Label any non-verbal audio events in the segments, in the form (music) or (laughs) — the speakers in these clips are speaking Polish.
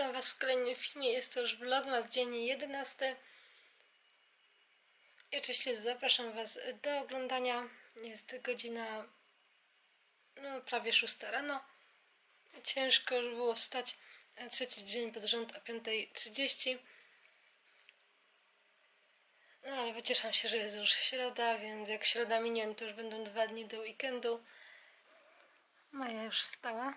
witam Was w kolejnym filmie. Jest to już vlogmas dzień 11. I oczywiście zapraszam Was do oglądania. Jest godzina no, prawie 6 rano. Ciężko było wstać trzeci dzień pod rząd o 5.30. No ale pocieszam się, że jest już środa, więc jak środa minie, to już będą dwa dni do weekendu. Maja już wstała.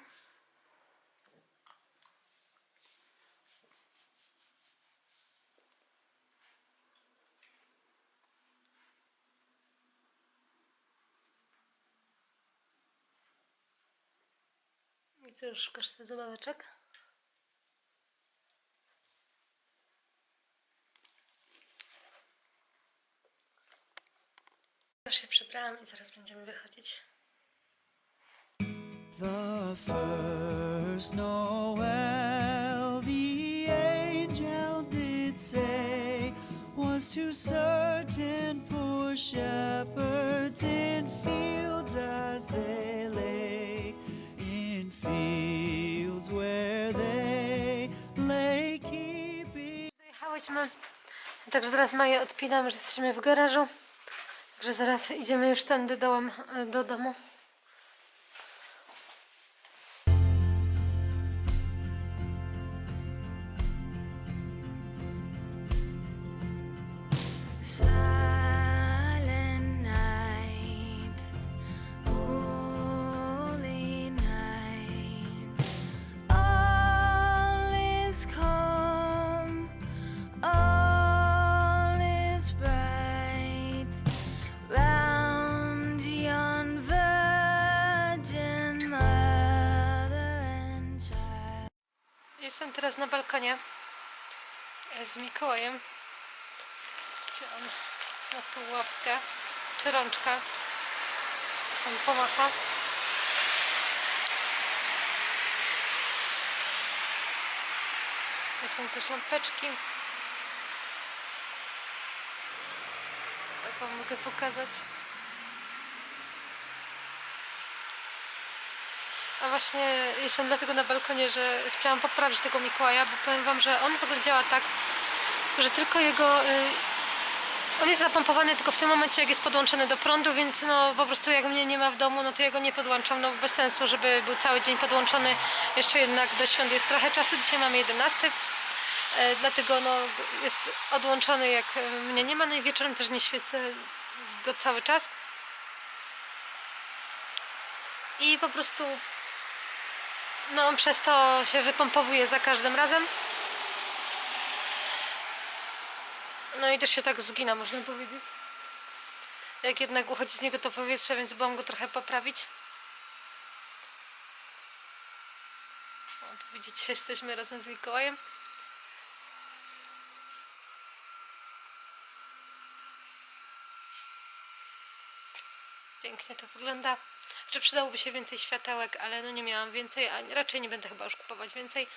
I co, już szukasz sobie zabaweczek? Już się przebrałam i zaraz będziemy wychodzić. The first Noel, the angel did say, was to certain poor shepherds in fields as they fields where they lay keeping. Dojechałyśmy, także zaraz Maję odpinam, że jesteśmy w garażu. Także zaraz idziemy już tędy dołem e, do domu. Teraz na balkonie z Mikołajem. Gdzie on ma tu łapkę czy rączkę. On pomacha. Tu są też lampeczki. Tak wam mogę pokazać. A właśnie jestem dlatego na balkonie, że chciałam poprawić tego Mikołaja, bo powiem wam, że on w ogóle działa tak, że tylko jego. Y, on jest zapompowany tylko w tym momencie, jak jest podłączony do prądu, więc no po prostu jak mnie nie ma w domu, no to ja nie podłączam, no bez sensu, żeby był cały dzień podłączony. Jeszcze jednak do świąt jest trochę czasu, dzisiaj mamy 11. E, dlatego no, jest odłączony jak mnie nie ma, no i wieczorem też nie świecę go cały czas. I po prostu no przez to się wypompowuje za każdym razem. No i też się tak zgina, można powiedzieć. Jak jednak uchodzi z niego to powietrze, więc byłam go trochę poprawić. Widzicie, jesteśmy razem z Mikołajem. Pięknie to wygląda. Czy przydałoby się więcej światełek, ale no nie miałam więcej, a raczej nie będę chyba już kupować więcej.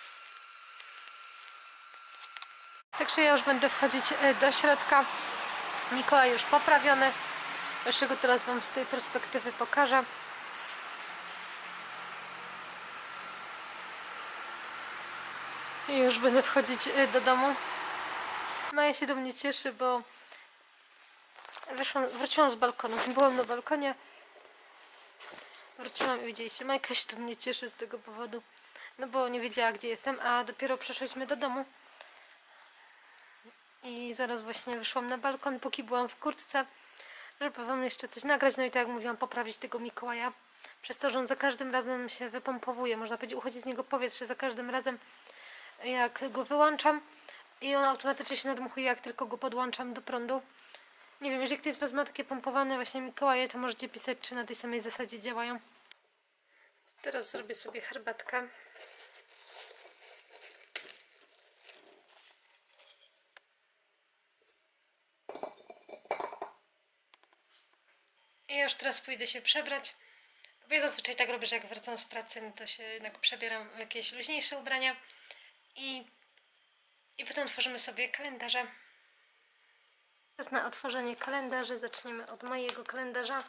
Także ja już będę wchodzić e, do środka. Mikołaj już poprawiony. Jeszcze go teraz Wam z tej perspektywy pokażę. I już będę wchodzić e, do domu. Maja się do mnie cieszy, bo wyszłam, wróciłam z balkonu. (laughs) Byłam na balkonie. Wróciłam i widzieliście, Majka się do mnie cieszy z tego powodu. No bo nie wiedziała gdzie jestem, a dopiero przeszłyśmy do domu. I zaraz właśnie wyszłam na balkon, póki byłam w kurtce, żeby wam jeszcze coś nagrać. No i tak jak mówiłam, poprawić tego Mikołaja. Przez to, że on za każdym razem się wypompowuje, można powiedzieć, uchodzi z niego powietrze za każdym razem, jak go wyłączam. I on automatycznie się nadmuchuje, jak tylko go podłączam do prądu. Nie wiem, jeżeli ktoś z Was ma takie pompowane właśnie Mikołaje, to możecie pisać, czy na tej samej zasadzie działają. Teraz zrobię sobie herbatkę. I już teraz pójdę się przebrać. Bo ja zazwyczaj tak robię, że jak wracam z pracy, no to się jednak przebieram w jakieś luźniejsze ubrania. I, i potem tworzymy sobie kalendarze. Czas na otworzenie kalendarzy. Zaczniemy od mojego kalendarza.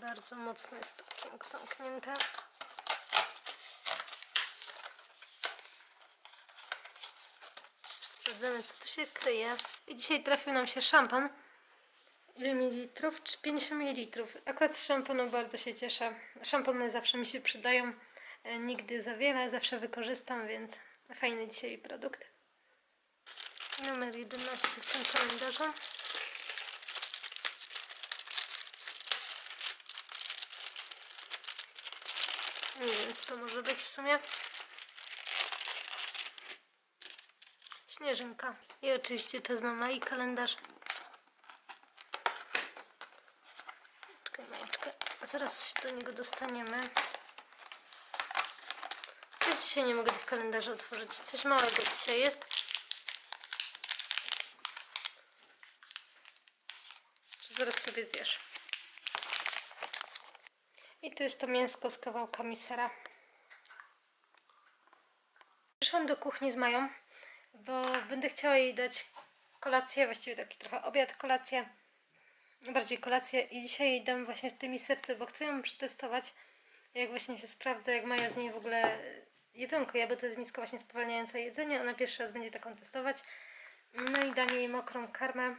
Bardzo mocno jest okienko zamknięte. Sprawdzamy, co tu się kryje. I dzisiaj trafił nam się szampan. Ile mililitrów? 50 mililitrów. Akurat z szampanu bardzo się cieszę. Szampany zawsze mi się przydają. E, nigdy za wiele, zawsze wykorzystam, więc fajny dzisiaj produkt. Numer 11 w tym kalendarzu. Nie wiem, co to może być w sumie. Śnieżynka. I oczywiście czas na maj kalendarz. Czekaj, majeczkę. Zaraz się do niego dostaniemy. Coś dzisiaj nie mogę tych kalendarzy otworzyć. Coś małego dzisiaj jest. Czy zaraz sobie zjesz. I to jest to mięsko z kawałkami sera. Przyszłam do kuchni z Mają, bo będę chciała jej dać kolację, właściwie taki trochę obiad, kolację, bardziej kolację i dzisiaj jej dam właśnie tymi serce, bo chcę ją przetestować, jak właśnie się sprawdza, jak Maja z niej w ogóle jedzonko je, bo to jest miska właśnie spowalniająca jedzenie, ona pierwszy raz będzie taką testować. No i dam jej mokrą karmę.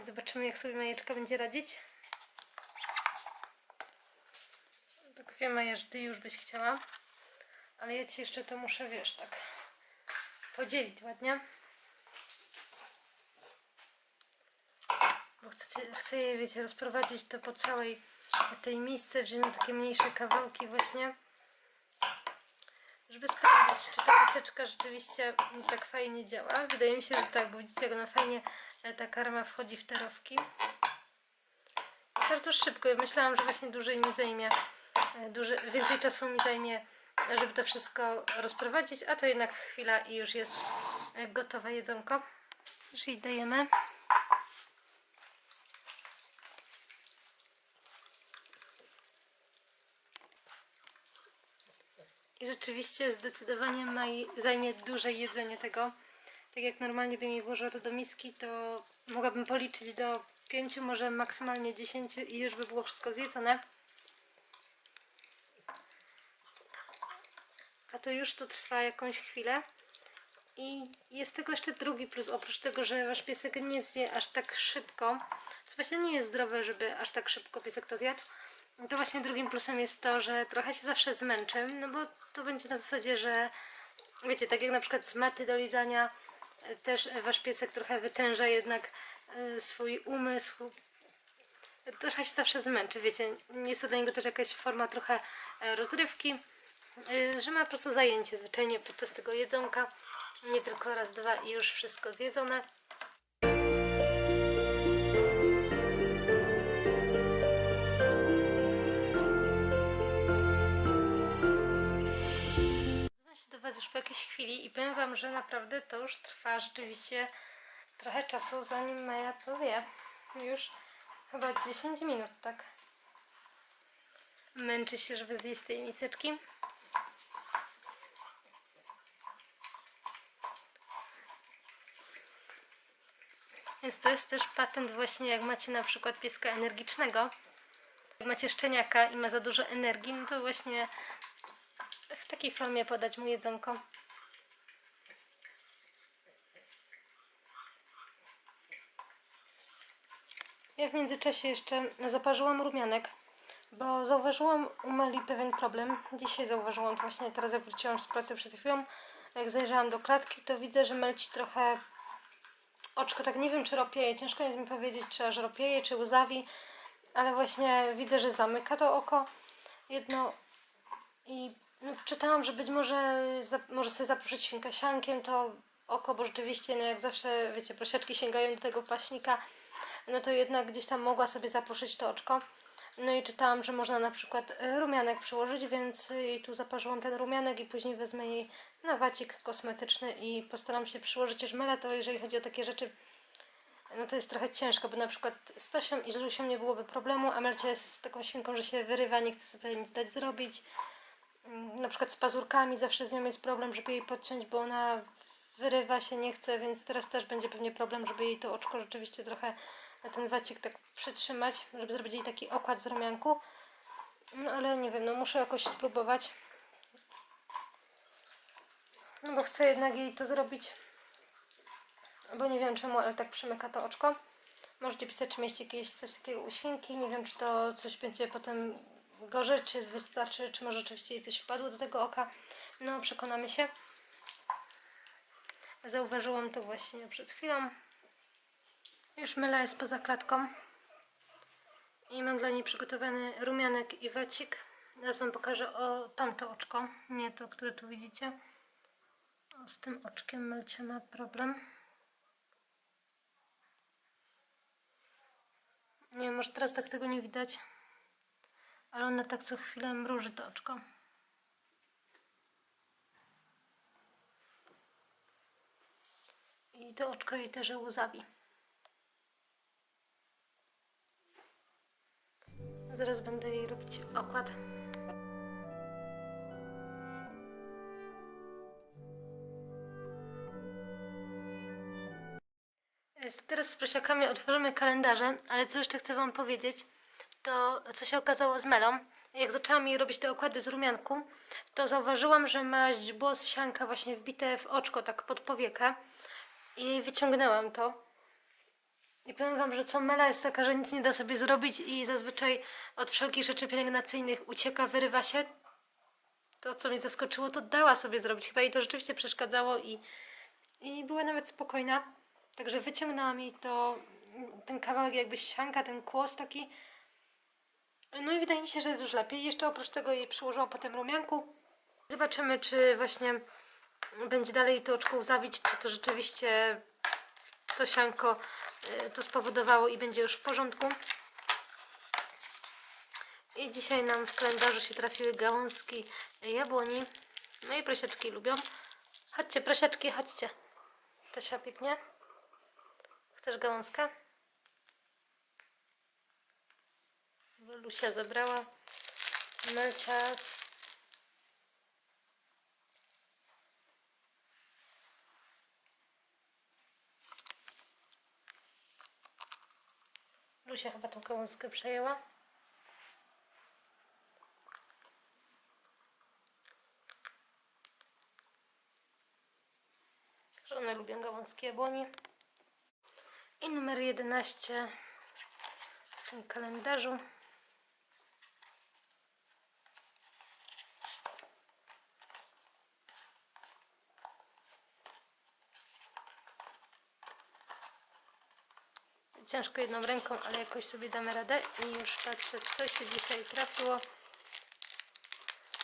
Zobaczymy, jak sobie Majeczka będzie radzić. Tak wiem, że Ty już byś chciała. Ale ja Ci jeszcze to muszę, wiesz, tak podzielić ładnie. Bo chcę, chcę je, wiecie, rozprowadzić to po całej tej misce, wziąć na takie mniejsze kawałki właśnie. Żeby sprawdzić, czy ta miseczka rzeczywiście tak fajnie działa. Wydaje mi się, że tak, bo widzicie, jak ona fajnie ta karma wchodzi w te rowki. Bardzo szybko. Ja myślałam, że właśnie dłużej mi zajmie, e, więcej czasu mi zajmie, żeby to wszystko rozprowadzić, a to jednak chwila i już jest e, gotowe jedzonko. Już jej dajemy. I rzeczywiście zdecydowanie zajmie duże jedzenie tego. Tak jak normalnie bym jej włożyła to do miski, to mogłabym policzyć do pięciu, może maksymalnie dziesięciu i już by było wszystko zjedzone. A to już to trwa jakąś chwilę. I jest tego jeszcze drugi plus, oprócz tego, że wasz piesek nie zje aż tak szybko, co właśnie nie jest zdrowe, żeby aż tak szybko piesek to zjadł, to właśnie drugim plusem jest to, że trochę się zawsze zmęczy, no bo to będzie na zasadzie, że wiecie, tak jak na przykład z maty do lizania, też wasz piesek trochę wytęża jednak e, swój umysł, trochę się zawsze zmęczy, wiecie, jest to dla niego też jakaś forma trochę e, rozrywki, e, że ma po prostu zajęcie zwyczajnie podczas tego jedzonka, nie tylko raz, dwa i już wszystko zjedzone. Jakiejś chwili i powiem Wam, że naprawdę to już trwa rzeczywiście trochę czasu, zanim Maja to zje. Już chyba 10 minut, tak? Męczy się, żeby zjeść z tej miseczki. Więc to jest też patent właśnie, jak macie na przykład pieska energicznego. Jak macie szczeniaka i ma za dużo energii, no to właśnie w takiej formie podać mu jedzonko. Ja w międzyczasie jeszcze zaparzyłam rumianek, bo zauważyłam u Meli pewien problem. Dzisiaj zauważyłam to właśnie teraz, jak wróciłam z pracy przed chwilą. Jak zajrzałam do klatki, to widzę, że Melci trochę oczko tak nie wiem, czy ropieje. Ciężko jest mi powiedzieć, czy aż ropieje, czy łzawi, ale właśnie widzę, że zamyka to oko jedno i no, czytałam, że być może za, może sobie zapruszyć świnkę siankiem to oko, bo rzeczywiście, no jak zawsze, wiecie, prosiaczki sięgają do tego paśnika, no to jednak gdzieś tam mogła sobie zapruszyć to oczko. No i czytałam, że można na przykład rumianek przyłożyć, więc jej tu zaparzyłam ten rumianek i później wezmę jej na wacik kosmetyczny i postaram się przyłożyć już mele, to jeżeli chodzi o takie rzeczy, no to jest trochę ciężko, bo na przykład z Tosią i z Lusią nie byłoby problemu, a Melcia jest taką świnką, że się wyrywa, nie chce sobie nic dać zrobić. Na przykład z pazurkami zawsze z nią jest problem, żeby jej podciąć, bo ona wyrywa się, nie chce, więc teraz też będzie pewnie problem, żeby jej to oczko rzeczywiście trochę na ten wacik tak przytrzymać, żeby zrobić jej taki okład z rumianku. No ale nie wiem, no muszę jakoś spróbować. No bo chcę jednak jej to zrobić. Bo nie wiem czemu, ale tak przymyka to oczko. Możecie pisać, czy mieliście jakieś coś takiego u świnki. Nie wiem, czy to coś będzie potem gorzej, czy wystarczy, czy może rzeczywiście jej coś wpadło do tego oka. No, przekonamy się. Zauważyłam to właśnie przed chwilą. Już Mela jest poza klatką. I mam dla niej przygotowany rumianek i wecik. Teraz wam pokażę o tamto oczko, nie to, które tu widzicie. O, z tym oczkiem Melcia ma problem. Nie wiem, może teraz tak tego nie widać. Ale ona tak co chwilę mruży to oczko. I to oczko jej też łzawi. Zaraz będę jej robić okład. Jest- Teraz z prosiakami otworzymy kalendarze, ale co jeszcze chcę Wam powiedzieć, to co się okazało z Melą. Jak zaczęłam jej robić te okłady z rumianku, to zauważyłam, że ma źdźbło z sianka właśnie wbite w oczko, tak pod powiekę. I wyciągnęłam to. I powiem Wam, że co Mela jest taka, że nic nie da sobie zrobić i zazwyczaj od wszelkich rzeczy pielęgnacyjnych ucieka, wyrywa się. To, co mnie zaskoczyło, to dała sobie zrobić. Chyba jej to rzeczywiście przeszkadzało i, i była nawet spokojna. Także wyciągnęłam jej to, ten kawałek jakby sianka, ten kłos taki. No i wydaje mi się, że jest już lepiej. Jeszcze oprócz tego jej przyłożyłam po tym rumianku. Zobaczymy, czy właśnie będzie dalej to oczko łzawić, czy to rzeczywiście to sianko y, to spowodowało i będzie już w porządku. I dzisiaj nam w kalendarzu się trafiły gałązki jabłoni. No i prosiaczki lubią. Chodźcie, prosiaczki, chodźcie. Tosia pięknie. Chcesz gałązkę? Lusia zabrała. Melcia. Lusia chyba tą gałązkę przejęła. Że one lubią gałązki jabłoni. I numer 11 w tym kalendarzu. Ciężko jedną ręką, ale jakoś sobie damy radę. I już patrzę, co się dzisiaj trafiło.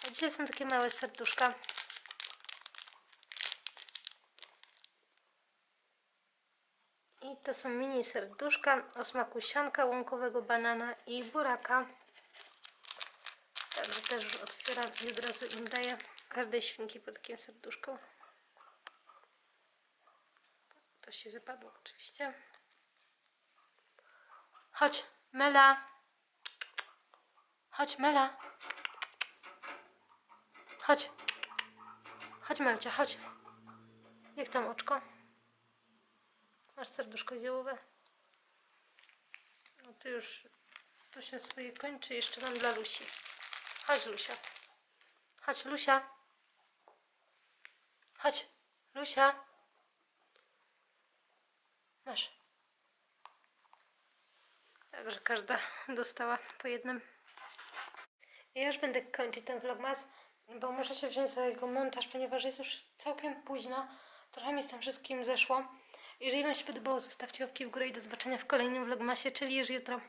A dzisiaj są takie małe serduszka. I to są mini serduszka o smaku sianka, łąkowego banana i buraka. Także też już otwieram i od razu im daję każdej świnki po takim serduszku. To się wypadło oczywiście. Chodź, Mela. Chodź, Mela. Chodź. Chodź, Melcia, chodź. Jak tam oczko? Masz serduszko ziołowe? No to już to się swoje kończy. Jeszcze mam dla Lusi. Chodź, Lusia. Chodź, Lusia. Chodź, Lusia. Masz. Także każda dostała po jednym. Ja już będę kończyć ten vlogmas, bo muszę się wziąć za jego montaż, ponieważ jest już całkiem późno. Trochę mi z tym wszystkim zeszło. Jeżeli Wam się podobało, zostawcie łapki w górę i do zobaczenia w kolejnym vlogmasie, czyli już jutro.